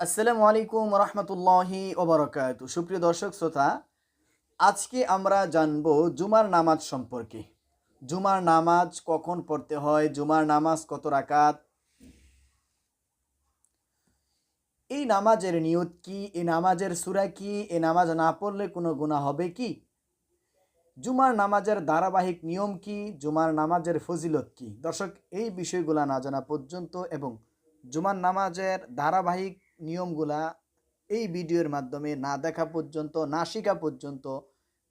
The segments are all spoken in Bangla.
আসসালামু আলাইকুম রহমতুল্লাহি ওবরাকাত। সুপ্রিয় দর্শক, শ্রোতা, আজকে আমরা জানব জুমার নামাজ সম্পর্কে। জুমার নামাজ কখন পড়তে হয়, জুমার নামাজ কত রাকাত? এই নামাজের নিয়ত কি, এই নামাজের সুরা কি, এই নামাজ না পড়লে কোনো গুণা হবে কি? জুমার নামাজের ধারাবাহিক নিয়ম কি, জুমার নামাজের ফজিলত কি? দর্শক, এই বিষয়গুলা না জানা পর্যন্ত এবং জুমার নামাজের ধারাবাহিক নিয়মগুলা এই ভিডিওর মাধ্যমে না দেখা পর্যন্ত, না শেখা পর্যন্ত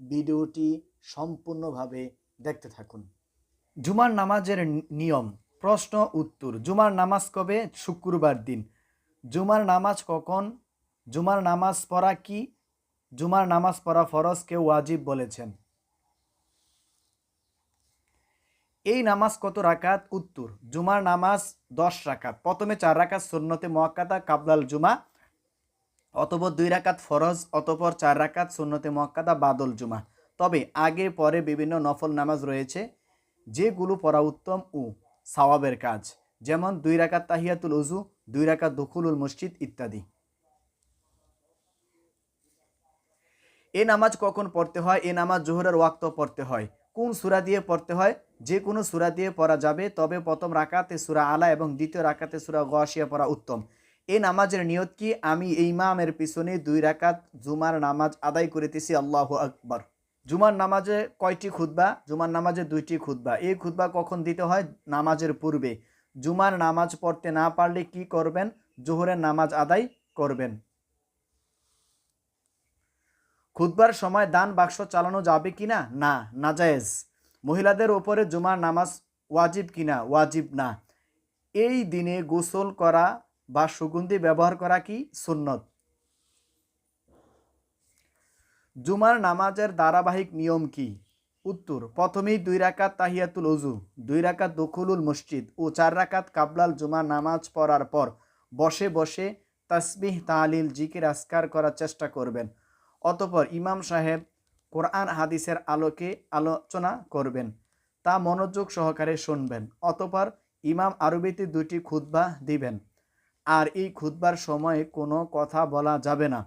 ভিডিওটি সম্পূর্ণভাবে দেখতে থাকুন। জুমার নামাজের নিয়ম, প্রশ্ন, উত্তর। জুমার নামাজ কবে? শুক্রবার দিন। জুমার নামাজ কখন? জুমার নামাজ পড়া কি? জুমার নামাজ পড়া ফরজ কেউ ওয়াজিব বলেছেন। এই নামাজ কত রাকাত? উত্তর, জুমার নামাজ দশ রাকাত। প্রথমে চার রাকাত সুন্নতে মোয়াক্কাদা কাবলাল জুমা, অতপর দুই রাকাত ফরজ, অতপর চার রাকাত সুন্নতে মোয়াক্কাদা বাদল জুমা। তবে আগে পরে বিভিন্ন নফল নামাজ রয়েছে, যেগুলো পড়া উত্তম ও সওয়াবের কাজ। যেমন দুই রাকাত তাহিয়াতুল উজু দুই রাকাত দখুলুল মসজিদ ইত্যাদি। এ নামাজ কখন পড়তে হয়? এ নামাজ জোহরের ওয়াক্ত পড়তে হয়। কোন সূরা দিয়ে পড়তে হয়? যে কোনো সুরা দিয়ে পড়া যাবে। তবে প্রথম রাকাতে সুরা আলা এবং দ্বিতীয় রাকাতে সূরা গসিয়া পড়া উত্তম। এই নামাজের নিয়ত কি? আমি এই ইমামের পিছনে দুই রাকাত জুমার নামাজ আদায় করিতেছি। আল্লাহ আকবর। জুমার নামাজে কয়টি খুতবা? জুমার নামাজে দুইটি খুতবা। এই খুতবা কখন দিতে হয়? নামাজের পূর্বে। জুমার নামাজ পড়তে না পারলে কি করবেন? জোহরের নামাজ আদায় করবেন। খুতবার সময় দান বাক্স চালানো যাবে কি না না নাজায়েজ। মহিলাদের ওপরে জুমার নামাজ ওয়াজিব কিনা? ওয়াজিব না। এই দিনে গোসল করা বা সুগন্ধি ব্যবহার করা কি সুন্নত? জুমার নামাজের ধারাবাহিক নিয়ম কি? উত্তর, প্রথমেই দুই রাকাত তাহিয়াতুল উজু দুই রাকাত দখুলুল মসজিদ ও চার রাকাত কাবলাল জুমার নামাজ পড়ার পর বসে বসে তাসবিহ তালিল জিকির আসকার করার চেষ্টা করবেন। অতপর ইমাম সাহেব কোরআন হাদিসের আলোকে আলোচনা করবেন, তা মনোযোগ সহকারে শুনবেন। অতপর ইমাম আরবিতে দুটি খুতবা দিবেন, আর এই খুতবার সময়ে কোনো কথা বলা যাবে না।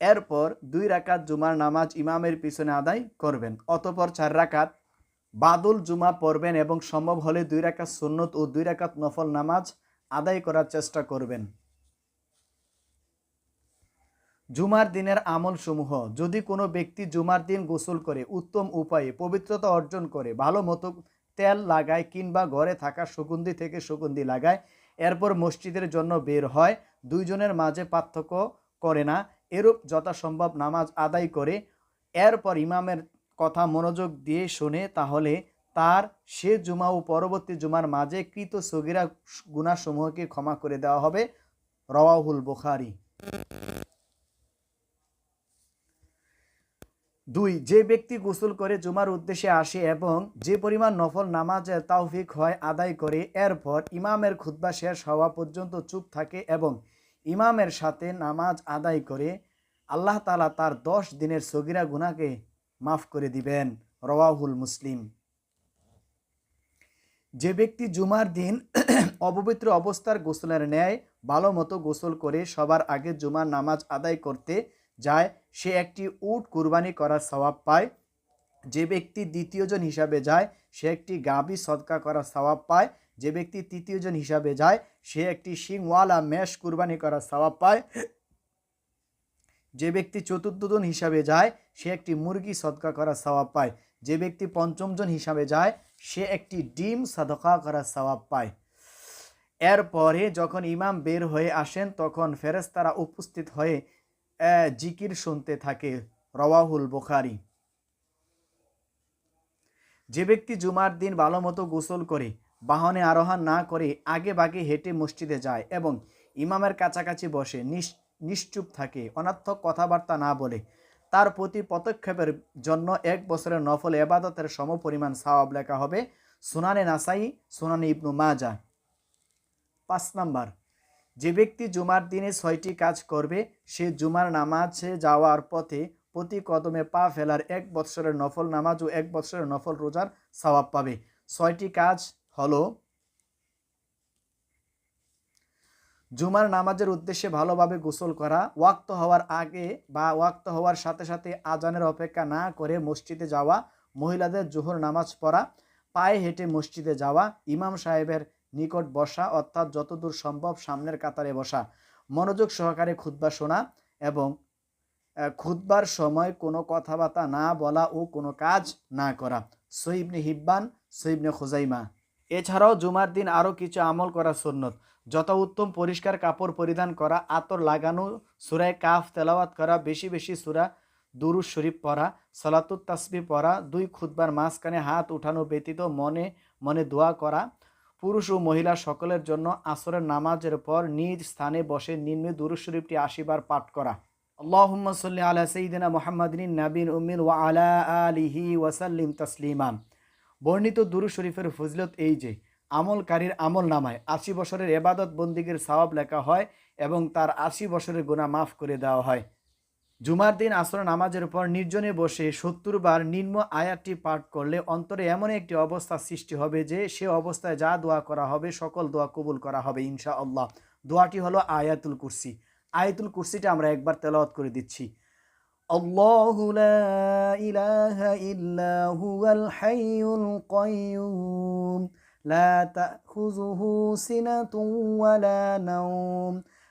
এরপর দুই রাকাত জুমার নামাজ ইমামের পিছনে আদায় করবেন, অতপর চার রাকাত বাদুল জুমা পড়বেন এবং সম্ভব হলে দুই রাকাত সুন্নত ও দুই রাকাত নফল নামাজ আদায় করার চেষ্টা করবেন। জুমার দিনের আমল সমূহ যদি কোনো ব্যক্তি জুমার দিন গোসল করে, উত্তম উপায়ে পবিত্রতা অর্জন করে, ভালো মতো তেল লাগায় কিংবা ঘরে থাকা সুগন্ধি থেকে সুগন্ধি লাগায়, এরপর মসজিদের জন্য বের হয়, দুইজনের মাঝে পার্থক্য করে না, এরূপ যথাসম্ভব নামাজ আদায় করে, এরপর ইমামের কথা মনোযোগ দিয়ে শোনে, তাহলে তার সে জুমা ও পরবর্তী জুমার মাঝে কৃত সগিরা গুণাসমূহকে ক্ষমা করে দেওয়া হবে। রওয়াহুল বুখারি। দুই, যে ব্যক্তি গোসল করে জুমার উদ্দেশ্যে আসে এবং যে পরিমাণ নফল নামাজের তাওফিক হয় আদায় করে, এরপর ইমামের খুতবা শেষ হওয়া পর্যন্ত চুপ থাকে এবং ইমামের সাথে নামাজ আদায় করে আল্লাহ তালা তার দশ দিনের সগিরা গুনাকে মাফ করে দিবেন। রওয়াহুল মুসলিম। যে ব্যক্তি জুমার দিন অপবিত্র অবস্থার গোসলের ন্যায় ভালো মতো গোসল করে সবার আগে জুমার নামাজ আদায় করতে যায়, সে একটি উট কুরবানি করার সওয়াব পায়। যে ব্যক্তি দ্বিতীয়জন হিসাবে যায়, সে একটি গাবি সদকা করার সওয়াব পায়। যে ব্যক্তি তৃতীয়জন হিসাবে যায়, সে একটি শিংওয়ালা মেষ কুরবানি করার সওয়াব পায়। যে ব্যক্তি চতুর্থজন হিসাবে যায়, সে একটি মুরগি সদকা করার সওয়াব পায়। যে ব্যক্তি পঞ্চমজন হিসাবে যায়, সে একটি ডিম সাদকা করার সওয়াব পায়। এরপরে যখন ইমাম বের হয়ে আসেন, তখন ফেরেস্তারা উপস্থিত হয়ে জিকির শুনতে থাকে, রওয়াহুল বুখারি। যে ব্যক্তি জুমার দিন ভালো মতো গোসল করে, বাহনে আরোহণ না করে, আগে বাগে হেঁটে মসজিদে যায় এবং ইমামের কাছাকাছি বসে, নিশ- নিশ্চুপ থাকে, অনার্থক কথাবার্তা না বলে, তার প্রতি পদক্ষেপের জন্য এক বছরের নফল এবাদতের সমপরিমাণ সওয়াব লেখা হবে সুনানে নাসাই, সুনানে ইবনু মাজা পাঁচ নাম্বার যে ব্যক্তি জুমার দিনে ছয়টি কাজ করবে, সে জুমার নামাজে যাওয়ার পথে প্রতি কদমে পা ফেলার এক বৎসরের নফল নামাজ ও এক বৎসরের নফল রোজার সওয়াব পাবে। ছয়টি কাজ হলো, জুমার নামাজের উদ্দেশ্যে ভালোভাবে গোসল করা, ওয়াক্ত হওয়ার আগে বা ওয়াক্ত হওয়ার সাথে সাথে আজানের অপেক্ষা না করে মসজিদে যাওয়া, মহিলাদের জোহর নামাজ পড়া, পায়ে হেঁটে মসজিদে যাওয়া, ইমাম সাহেবের নিকট বসা অর্থাৎ যতদূর সম্ভব সামনের কাতারে বসা। মনোযোগ সহকারে খুতবা শোনা এবং আহ, খুতবার সময় কোনো কথাবার্তা না বলা ও কোনো কাজ না করা। সৈবনে হিব্বান সহিবনে খুজাইমা। এছাড়াও জুমার দিন আরও কিছু আমল করা সুন্নত। যত উত্তম পরিষ্কার কাপড় পরিধান করা আতর লাগানো সুরায় কাফ তেলাওয়াত করা বেশি বেশি সুরা দুরুজ শরীফ পড়া সলাতুত তাসবি পড়া দুই খুতবার মাঝখানে হাত উঠানো ব্যতীত মনে মনে দোয়া করা পুরুষ ও মহিলা সকলের জন্য আসরের নামাজের পর নিজ স্থানে বসে নিম্নে দুরুজ শরীফটি আশিবার পাঠ করা। আল্লাহুম্মা সাল্লি আলা সাইয়্যিদিনা মুহাম্মাদিন নাবিন উমিন ওয়া আলা আলিহি ওয়াসাল্লিম তাসলিমা। বর্ণিত দুরু শরীফের ফজিলত এই যে, আমলকারীর আমল নামায় আশি বছরের এবাদত বন্দিগের সওয়াব লেখা হয় এবং তার আশি বছরের গুনাহ মাফ করে দেওয়া হয়। জুমার দিন আসর নামাজের পর নির্জনে বসে সত্তর বার নিম্ন আয়াতটি পাঠ করলে অন্তরে এমন একটি অবস্থা সৃষ্টি হবে যে সে অবস্থায় যা দোয়া করা হবে সকল দোয়া কবুল করা হবে ইনশা আল্লাহ দোয়াটি হলো আয়াতুল কুরসি আয়াতুল কুরসিটা আমরা একবার তেলাওয়াত করে দিচ্ছি الله لا إله إلا هو الحي القيوم لا تأخذه سنة ولا نوم